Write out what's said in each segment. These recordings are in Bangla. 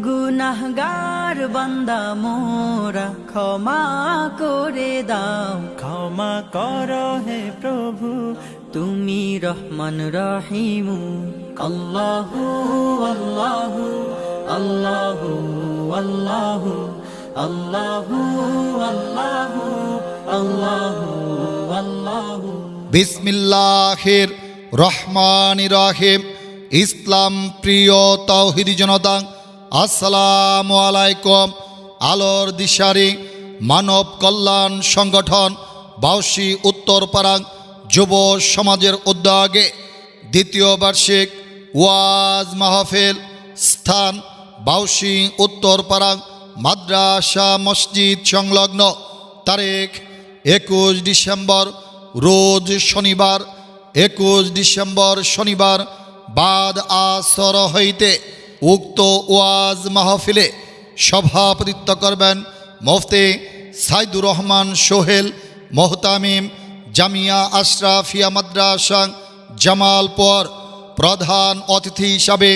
গুনাহগার বান্দা মোরা ক্ষমা করে দাও। ক্ষমা কর হে প্রভু তুমি রহমান রহিমু। আল্লাহু আল্লাহু আল্লাহু আল্লাহু আল্লাহু আল্লাহু আল্লাহু আল্লাহু। বিসমিল্লাহির রহমান রাহিম। ইসলাম প্রিয় তৌহিদি জনতা আসসালামু আলাইকুম। আলোর দিশারি মানব কল্যাণ সংগঠন বাউসি উত্তরপাড়া যুব সমাজের উদ্যোগে দ্বিতীয় বার্ষিক ওয়াজ মাহফিল স্থান বাউসি উত্তরপাড়া মাদ্রাসা মসজিদ সংলগ্ন। তারিখ একুশ ডিসেম্বর, রোজ শনিবার। একুশ ডিসেম্বর শনিবার বাদ আসর হইতে উক্ত ওয়াজ মাহফিলে সভাপতিত্ব করবেন মুফতি সাইদুর রহমান সোহেল, মোহতামিম জামিয়া আশরাফিয়া মাদ্রাসা জামালপর প্রধান অতিথি হিসাবে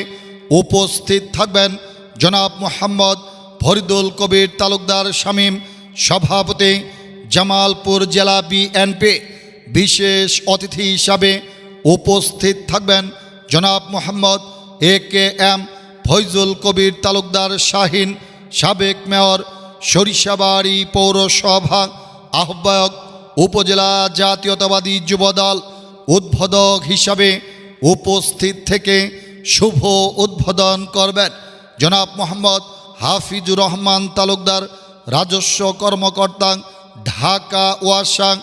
উপস্থিত থাকবেন জনাব মোহাম্মদ ফরিদুল কবির তালুকদার শামীম, সভাপতি জামালপুর জেলা বিএনপি বিশেষ অতিথি হিসাবে উপস্থিত থাকবেন জনাব Mohammad A K M Faizul Kabir Talukdar Shahin, সাবেক মেয়র, সরিষাবাড়ি পৌরসভা আহ্বায়ক, উপজেলা জাতীয়তাবাদী যুবদল উদ্বোধক হিসাবে উপস্থিত থেকে শুভ উদ্বোধন করবেন জনাব মোহাম্মদ হাফিজুর রহমান, তালুকদার রাজস্ব কর্মকর্তা, ঢাকা ওয়াসাং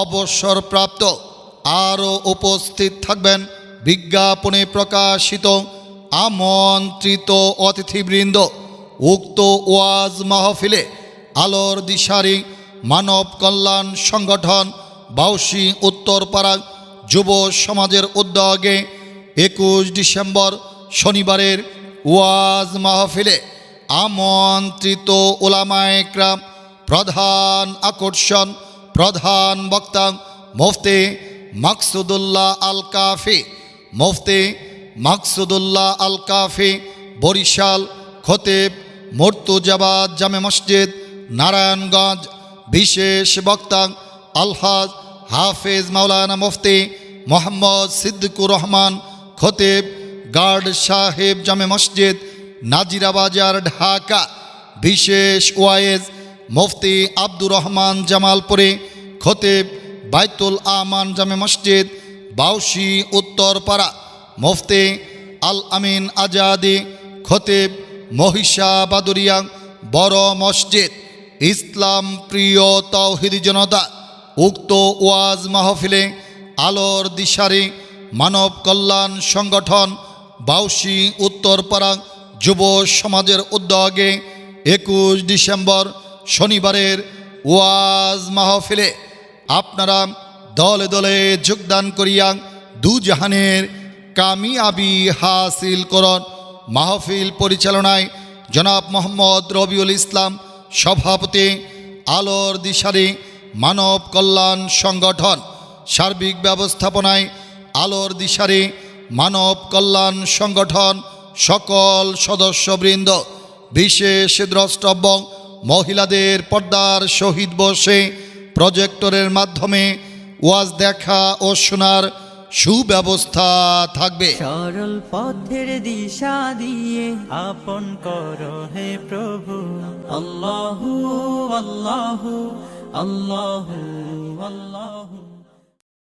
অবসরপ্রাপ্ত। আরও উপস্থিত থাকবেন বিজ্ঞাপনে প্রকাশিত আমন্ত্রিত অতিথিবৃন্দ, উক্ত ওয়াজ মাহফিলে আলোর দিশারি মানব কল্যাণ সংগঠন বাউসি উত্তরপাড়া যুব সমাজের উদ্যোগে একুশ ডিসেম্বর শনিবারের ওয়াজ মাহফিলে আমন্ত্রিত ওলামায়করাম প্রধান আকর্ষণ, প্রধান বক্তা মুফতি মাকসুদুল্লাহ আল কাফি মুফতি মাকসুদুল্লাহ আল কাফি বরিশাল, খতিব, মর্তুজাবাদ জামে মসজিদ, নারায়ণগঞ্জ, বিশেষ বক্তা আলহাজ হাফেজ মাওলানা মুফতি মোহাম্মদ সিদ্দিকুর রহমান, খতিব গার্ড সাহেব জামে মসজিদ নাজিরা বাজার ঢাকা, বিশেষ ওয়াইজ মুফতি আব্দুর রহমান জামালপুরে, খতিব বাইতুল আমান জামে মসজিদ বাউসি উত্তরপাড়া মুফতি আল আমিন আজাদি খতিব মহিষা বাদুরিয়া বড় মসজিদ, ইসলাম প্রিয় তৌহিদি জনতা, উক্ত ওয়াজ মাহফিলে আলোর দিশারি মানব কল্যাণ সংগঠন বাউসি উত্তরপাড়া যুব সমাজের উদ্যোগে একুশ ডিসেম্বর শনিবারের ওয়াজ মাহফিলে আপনারা দলে দলে যোগদান করিয়া দুজাহানের কামিয়াবি হাসিল করন মাহফিল পরিচালনায় জনাব মোহাম্মদ রবিউল ইসলাম, সভাপতি, আলোর দিশারি, মানব কল্যাণ সংগঠন। সার্বিক ব্যবস্থাপনায় আলোর দিশারি, মানব কল্যাণ সংগঠন সকল সদস্যবৃন্দ। বিশেষ দ্রষ্টব্য, মহিলাদের পর্দার শহীদ বসে প্রজেক্টরের মাধ্যমে ওয়াজ দেখা ও শোনার সুব্যবস্থা থাকবে। সরল পথের দিশা দিয়ে আপন কর হে প্রভু। আল্লাহু আল্লাহু আল্লাহু আল্লাহু।